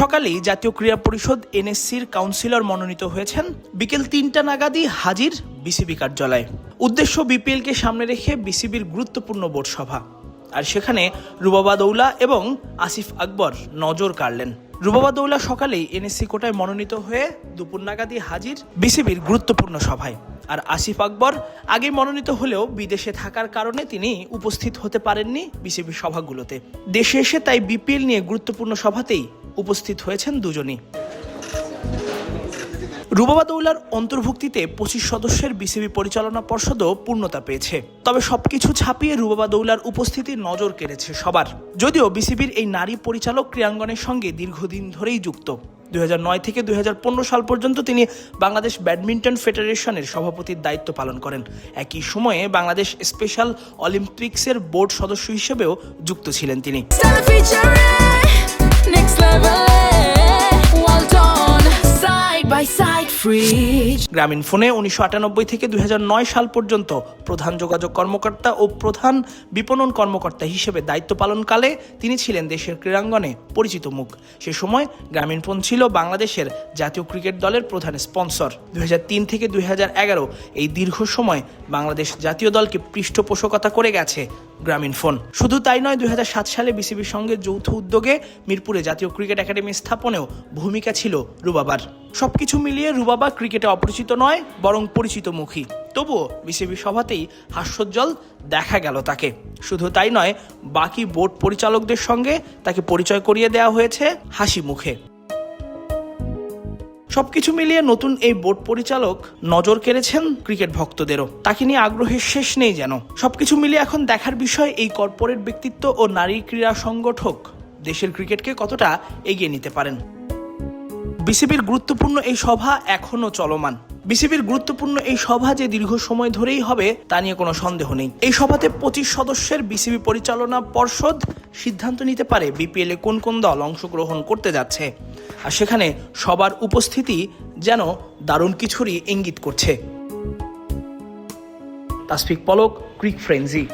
সকালেই জাতীয় ক্রীড়া পরিষদ এনএসসির কাউন্সিলর মনোনীত হয়েছেন বিকেল তিনটা নাগাদই হাজির বিসিবি কার্যালয়ে। উদ্দেশ্য বিপিএলকে সামনে রেখে বিসিবির গুরুত্বপূর্ণ বোর্ড সভা। আর সেখানে রুবাবা দৌলা এবং আসিফ আকবর নজর কাড়লেন। রুবাবা দৌলা সকালেই এনএসসি কোটায় মনোনীত হয়ে দুপুর নাগাদই হাজির বিসিবির গুরুত্বপূর্ণ সভায়। আর আসিফ আকবর আগে মনোনীত হলেও বিদেশে থাকার কারণে তিনি উপস্থিত হতে পারেননি বিসিবি সভাগুলোতে। দেশে এসে তাই বিপিএল নিয়ে গুরুত্বপূর্ণ সভাতেই উপস্থিত হয়েছেন দুজনই। রুবাবা দৌলার অন্তর্ভুক্তিতে পঁচিশ সদস্যের বিসিবি পরিচালনা পর্ষদও পূর্ণতা পেয়েছে। তবে সবকিছু ছাপিয়ে রুবাবা দৌলার উপস্থিতি নজর কেড়েছে সবার। যদিও বিসিবির এই নারী পরিচালক ক্রীড়াঙ্গনের সঙ্গে দীর্ঘদিন ধরেই যুক্ত। দুই হাজার নয় থেকে দুই হাজার পনেরো সাল পর্যন্ত তিনি বাংলাদেশ ব্যাডমিন্টন ফেডারেশনের সভাপতির দায়িত্ব পালন করেন। একই সময়ে বাংলাদেশ স্পেশাল অলিম্পিক্সের বোর্ড সদস্য হিসেবেও যুক্ত ছিলেন তিনি। গ্রামীণ ফোনে উনিশশো আটানব্বই থেকে দুই হাজার নয় সাল পর্যন্ত প্রধান যোগাযোগ কর্মকর্তা ও প্রধান বিপণন কর্মকর্তা হিসেবে দায়িত্ব পালনকালে তিনি ছিলেন দেশের ক্রীড়াঙ্গনে পরিচিত মুখ। সে সময় গ্রামীণ ফোন ছিল বাংলাদেশের জাতীয় ক্রিকেট দলের প্রধান স্পন্সর। দুই হাজার তিন থেকে দুই হাজার এগারো এই দীর্ঘ সময় বাংলাদেশ জাতীয় দলকে পৃষ্ঠপোষকতা করে গেছে গ্রামীণ ফোন শুধু তাই নয়, দুই সালে বিসিবির সঙ্গে যৌথ উদ্যোগে মিরপুরে জাতীয় ক্রিকেট একাডেমি স্থাপনেও ভূমিকা ছিল রুবাবার সবকিছু মিলিয়ে রুবাবা ক্রিকেটে অপরিচিত নয়, বরং পরিচিত মুখী। তবুও বিসিবি সভাতেই হাস্যোজ্জ্বল দেখা গেল তাকে। শুধু তাই নয়, বাকি বোর্ড পরিচালকদের সঙ্গে তাকে পরিচয় করিয়ে দেওয়া হয়েছে হাসি মুখে। সবকিছু মিলিয়ে নতুন এই বোর্ড পরিচালক নজর কেড়েছেন ক্রিকেট ভক্তদেরও। তাকে নিয়ে আগ্রহের শেষ নেই যেন। সবকিছু মিলিয়ে এখন দেখার বিষয় এই কর্পোরেট ব্যক্তিত্ব ও নারী ক্রীড়া সংগঠক দেশের ক্রিকেটকে কতটা এগিয়ে নিতে পারেন। বিসিবির গুরুত্বপূর্ণ এই সভা এখনও চলমান। বিসিবির গুরুত্বপূর্ণ এই সভা যে দীর্ঘ সময় ধরেই হবে, তা নিয়ে কোনো সন্দেহ নেই। এই সভাতে পঁচিশ সদস্যের বিসিবি পরিচালনা পর্ষদ সিদ্ধান্ত নিতে পারে বিপিএলে কোন কোন দল অংশগ্রহণ করতে যাচ্ছে। আর সেখানে সবার উপস্থিতি যেন দারুণ কিছুরই ইঙ্গিত করছে। তাসফিক পলক, ক্রিক ফ্রেন্সি